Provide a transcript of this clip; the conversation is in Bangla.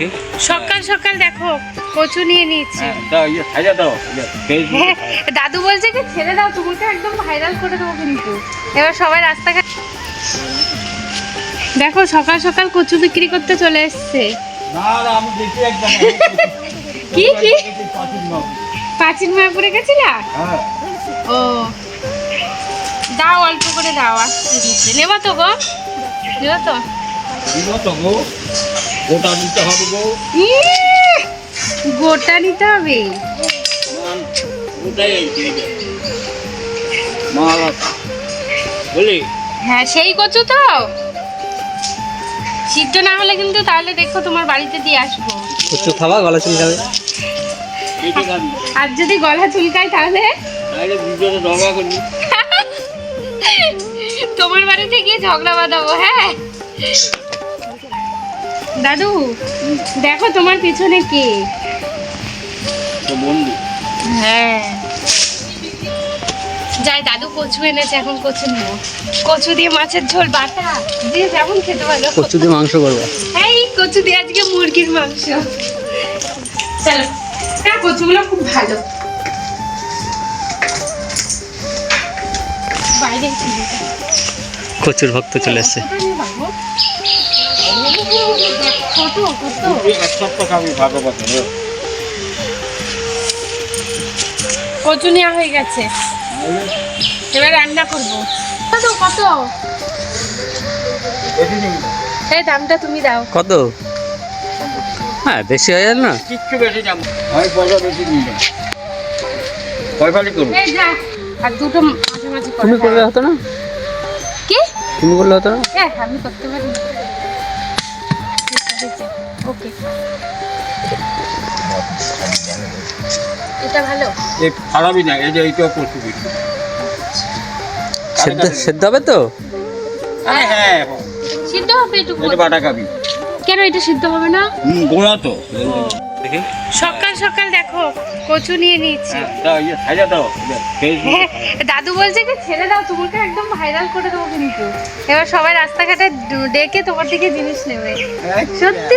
দেখি। সকাল সকাল দেখো কচু নিয়ে নিচ্ছে দাও ইয়ে দাও। ইয়ে, হ্যাঁ, দাদু বলছে কি ছেড়ে দাও তোমাকে একদম ভাইরাল করে দেবো কিন্তু। এবার সবাই রাস্তাঘাট দেখো সকাল সকাল কচু বিক্রি করতে চলে এসছে। না না আমি দেখি একদম। কি কি? প্রাচীন মায়াপুরে গেছিলা? হ্যাঁ। ও। দাও অল্প করে দাও আসতে দিচ্ছে। নেবা তো গো। নেবা তো। দিব তো গো। ওটা নিতে হবে গো। গোটা নিতে হবে। বুঝলি হ্যাঁ সেই কচু তো। সিদ্ধ না হলে কিন্তু তাহলে দেখো তোমার বাড়িতে দিয়ে আসব। কচু খাওয়া গলা চুলকাবে। আর যদি গলা চুলকায় তাহলে? তোমার বাড়িতে গিয়ে ঝগড়া বাঁধাবো হ্যাঁ? দাদু দেখো তোমার পিছনে কে? বন্ধু। হ্যাঁ। যাই দাদু কচু এনেছে এখন কচু নেব। কচু দিয়ে মাছের ঝোল বাটা। দিয়ে যেমন খেতে পারো। কচু দিয়ে মাংস করব। এই কচু দিয়ে আজকে মুরগির মাংস। চলো। হ্যাঁ কচুগুলো খুব ভালো। বাইরে কচুর ভক্ত চলে এসছে। কচু নেওয়া হয়ে গেছে এবার রান্না করব কত? কত এই দামটা তুমি দাও কত হ্যাঁ বেশি হয়ে গেল না কিচ্ছু বেশি যাব আমি পয়সা বেশি নিই না? পয়সালি করব আর দুটো মাঝে মাঝে তুমি করলে হতো না? কি? তুমি করলে হতো না? হ্যাঁ আমি করতে পারি। ওকে। এটা ভালো। এ খারাপই না এই যে এইটাও করছি বেশি সেদ্ধ সেদ্ধ হবে তো? হ্যাঁ হ্যাঁ সিদ্ধ হবে একটু এটা বাটা খাবি কেন এটা সিদ্ধ হবে না? গোড়া তো। দেখি। সকাল সকাল দেখো কচু নিয়ে নিচ্ছে হ্যাঁ, দাও ইয়ে ইয়ে, হ্যাঁ। দাদু বলছে কি ছেড়ে দাও তোমাকে একদম ভাইরাল করে দেবো কিন্তু। এবার সবাই রাস্তাঘাটে ডেকে তোমার দিকে জিনিস নেবে। সত্যি?